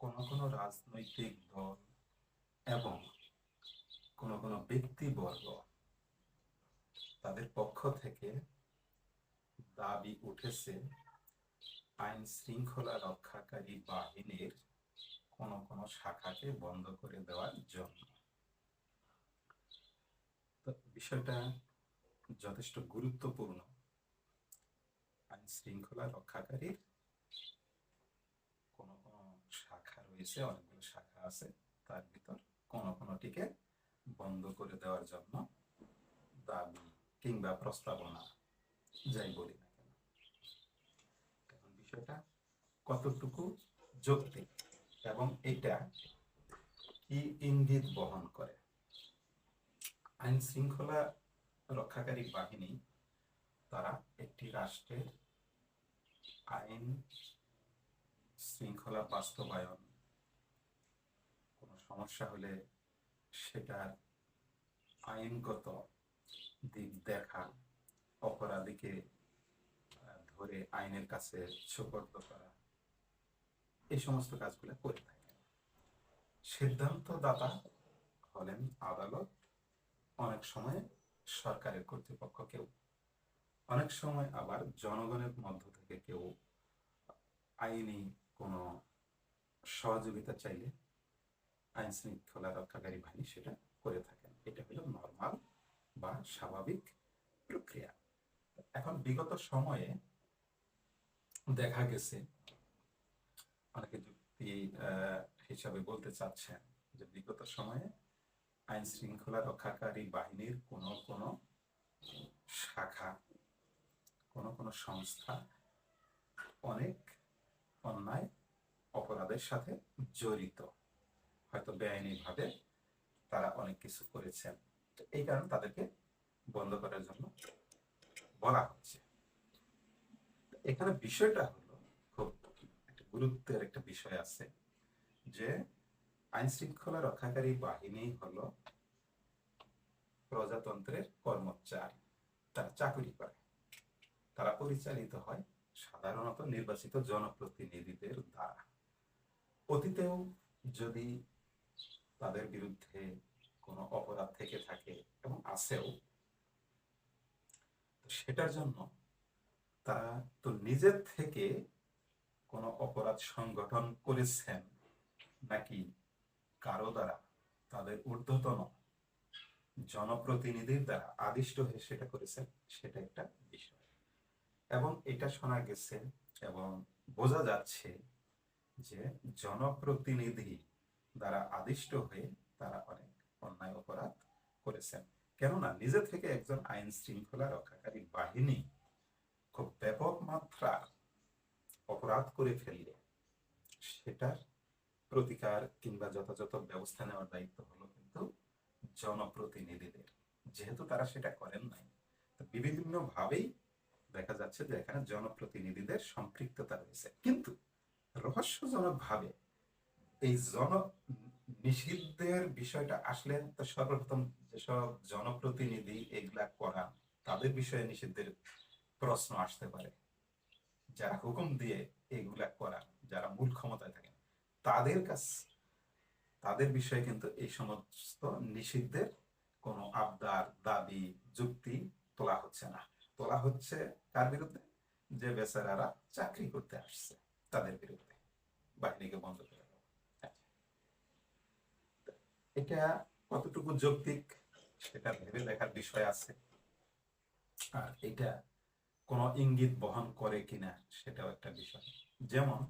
কোন কোন রাজনৈতিক দল এবং কোন কোন ব্যক্তিবর্গ তাদের পক্ষ থেকে দাবি উঠেছে, আইন শৃঙ্খলা রক্ষাকারী বাহিনীর কোন কোন শাখাকে বন্ধ করে দেওয়ার জন্য। বিষয়টা যথেষ্ট গুরুত্বপূর্ণ। আইন শৃঙ্খলা রক্ষাকারীর কোন কোন রয়েছে, অনেকগুলো শাখা আছে তার ভিতর। কোন কোনটিকে বন্ধ করে দেওয়ার জন্য দাবি কিংবা প্রস্তাবনা যাই বলি না কেন। এখন বিষয়টা কতটুকু যৌক্তিক এবং এটা কি ইঙ্গিত বহন করে? আইন শৃঙ্খলা রক্ষাকারী বাহিনী, তারা একটি রাষ্ট্রের আইন শৃঙ্খলা বাস্তবায়ন কোনো সমস্যা হলে সেটার আইনগত দিক দেখা অপরাধীকে ধরে আইনের কাছে সুপর্দ করা। এই সমস্ত কাজগুলো করে থাকে। সিদ্ধান্তদাতা হলেন আদালত। অনেক সময় সরকারের কর্তৃপক্ষ কেউ অনেক সময় আবার জনগণের মধ্য থেকে কেউ আইনি কোনো সহযোগিতা চাইলে আইন শৃঙ্খলা রক্ষাকারী বাহিনী সেটা করে থাকেন। এটা হলো নর্মাল বা স্বাভাবিক প্রক্রিয়া। এখন বিগত সময়ে দেখা গেছে, অনেকে যুক্তি হিসাবে বলতে চাচ্ছেন যে বিগত সময়ে আইন শৃঙ্খলা রক্ষাকারী বাহিনীর কোন কোন শাখা, কোন কোন সংস্থা অনেক অন্যায়, অপরাধের সাথে জড়িত। হয়তো বেআইনি ভাবে তারা অনেক কিছু করেছেন। তো এই কারণে তাদেরকে বন্ধ করার জন্য বলা হচ্ছে। এখানে বিষয়টা হলো খুব একটা গুরুত্বের একটা বিষয় আছে যে আইন শৃঙ্খলা রক্ষাকারী বাহিনী হলো প্রজাতন্ত্রের কর্মচারী। তারা চাকরি করে। তারা পরিচালিত হয় সাধারণত নির্বাচিত জনপ্রতিনিধিদের দ্বারা। অতীতেও যদি তাদের বিরুদ্ধে কোনো অপরাধ থেকে থাকে এবং আছেও। সেটার জন্য তারা তো নিজের থেকে কোনো অপরাধ সংগঠন করেছেন নাকি কারও দ্বারা? তাদের ঊর্ধ্বতন জনপ্রতিনিধির দ্বারা আদিষ্ট হয়ে সেটা করেছেন, সেটা একটা বিষয়। এবং এটা শোনা গেছে এবং বোঝা যাচ্ছে যে জনপ্রতিনিধি দ্বারা আদিষ্ট হয়ে তারা অনেক অন্যায় অপরাধ করেছেন। কেননা নিজে থেকে একজন আইন শৃঙ্খলা রক্ষাকারী বাহিনী খুব ব্যাপক মাত্রার অপরাধ করে ফেললে সেটার প্রতিকার কিংবা যথাযথ ব্যবস্থা নেওয়ার দায়িত্ব হলো কিন্তু জনপ্রতিনিধিদের। যেহেতু তারা সেটা করেন নাই বিভিন্ন ভাবেই দেখা যাচ্ছে যে এখানে জনপ্রতিনিধিদের সম্পৃক্ততা রয়েছে। কিন্তু রহস্যজনক ভাবে এই জন, নিষিদ্ধের বিষয়টা আসলে তো সর্বপ্রথম যেসব জনপ্রতিনিধি এগুলা করা, তাদের বিষয়ে নিষিদ্ধের প্রশ্ন আসতে পারে। যারা হুকুম দিয়ে এগুলা করা, যারা মূল ক্ষমতায় থাকেন, তাদের কাছ, তাদের বিষয়ে কিন্তু এই সমস্ত নিষিদ্ধের কোনো আবদার, দাবি, যুক্তি তোলা হচ্ছে না। তোলা হচ্ছে কার বিরুদ্ধে? যে বেচারারা চাকরি করতে আসছে তাদের বিরুদ্ধে। বাহিনীকে বন্ধ করে। এটা কতটুকু যৌক্তিক সেটা ভেবে দেখার বিষয় আছে। আর এটা কোনো ইঙ্গিত বহন করে কিনা সেটাও একটা বিষয়। যেমন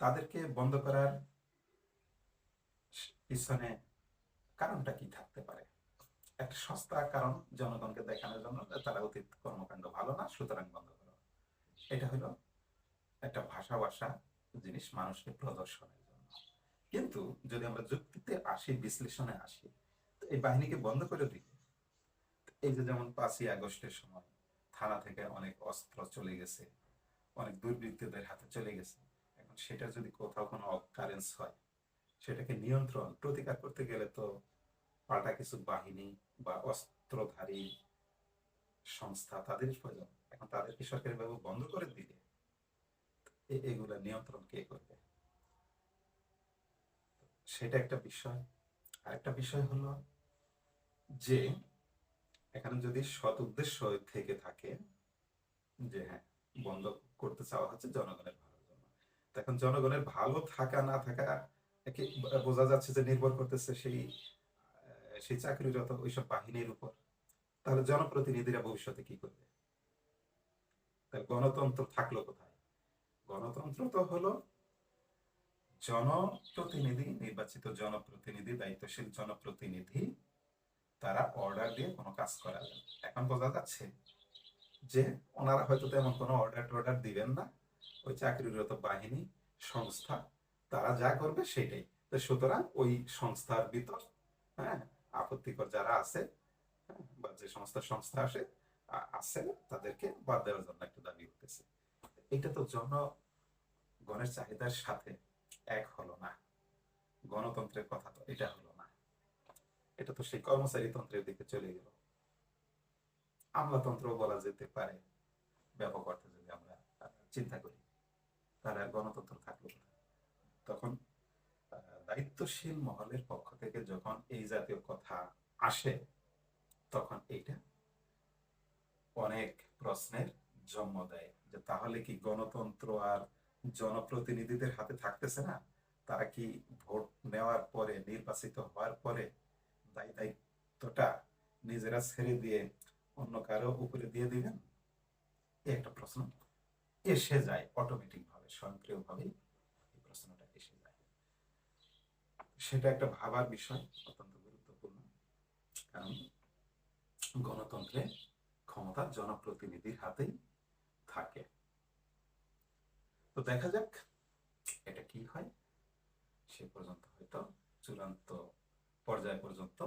তাদেরকে বন্ধ করার পিছনে কারণটা কি থাকতে পারে? একটা সস্তা কারণ জনগণকে দেখানোর জন্য তারা অতীত কর্মকাণ্ড ভালো না, সুতরাং বন্ধ করো। এটা হলো একটা ভাষা ভাষা জিনিস মানুষকে প্রদর্শনের কিন্তু যদি আমরা যুক্তিতে আসি, বিশ্লেষণে আসি এই বাহিনীকে বন্ধ করে দিই। এই যে যেমন পাঁচই আগস্টের সময় থানা থেকে অনেক অস্ত্র চলে গেছে, অনেক দুর্বৃত্তদের হাতে চলে গেছে, এখন সেটা যদি কোথাও কোনো অকারেন্স হয়, সেটাকে নিয়ন্ত্রণ, প্রতিকার করতে গেলে তো পাল্টা কিছু বাহিনী বা অস্ত্রধারী সংস্থা তাদের প্রয়োজন। এখন তাদেরকে সরকারিভাবে বন্ধ করে দিলে এগুলা নিয়ন্ত্রণ কে করবে? সেটা একটা বিষয়। আরেকটা বিষয় হলো যে, এখানে যদি সৎ উদ্দেশ্য থেকে থাকে যে হ্যাঁ বন্ধ করতে চাওয়া হচ্ছে জনগণের ভালোর জন্য। এখন জনগণের ভালো থাকা না থাকা বোঝা যাচ্ছে যে নির্ভর করতেছে সেই সেই চাকরিরত ওইসব বাহিনীর উপর। তাহলে জনপ্রতিনিধিরা ভবিষ্যতে কি করবে? তাহলে গণতন্ত্র থাকল কোথায়? গণতন্ত্র তো হলো জনপ্রতিনিধি, নির্বাচিত জনপ্রতিনিধি, দায়িত্বশীল জনপ্রতিনিধি, তারা অর্ডার দিয়ে কোনো কাজ করাবেন এখন বোঝা যাচ্ছে যে ওনারা হয়তো তেমন কোনো অর্ডার টর্ডার দিবেন না। ওই চাকরিরত বাহিনী, সংস্থা, তারা যা করবে সেটাই তো সুতরাং ওই সংস্থার ভিতর হ্যাঁ আপত্তিকর যারা আছে, বা যে সমস্ত সংস্থা আসে আছে তাদেরকে বাদ দেওয়ার জন্য একটা দাবি উঠতেছে এটা তো জনগণের চাহিদার সাথে এক হলো না। গণতন্ত্রের কথা তো, এটা হলো না। এটা তো সেই কর্মচারী তন্ত্রের দিকে চলে গেল। আমলাতন্ত্র বলা যেতে পারে, ব্যাপক অর্থে যদি আমরা চিন্তা করি, তাহলে আর গণতন্ত্র থাকল? তখন দায়িত্বশীল মহলের পক্ষ থেকে যখন এই জাতীয় কথা আসে, তখন এইটা অনেক প্রশ্নের জন্ম দেয় যে তাহলে কি গণতন্ত্র আর জনপ্রতিনিধিদের হাতে থাকতেছে না, তারা কি ভোট নেওয়ার পরে, নির্বাচিত হওয়ার পরে দায়ী দায়িত্বটা নিজেরা ছেড়ে দিয়ে অন্য কারও উপরে দিয়ে দিবেন? একটা প্রশ্ন। এসে যায় অটোমেটিক ভাবে স্বয়ংক্রিয় ভাবে প্রশ্নটা এসে যায়। সেটা একটা ভাবার বিষয়, অত্যন্ত গুরুত্বপূর্ণ। কারণ গণতন্ত্রে ক্ষমতা জনপ্রতিনিধির হাতেই থাকে তো দেখা যাক। এটা কি হয়? সে পর্যন্ত হয়তো চূড়ান্ত পর্যায় পর্যন্ত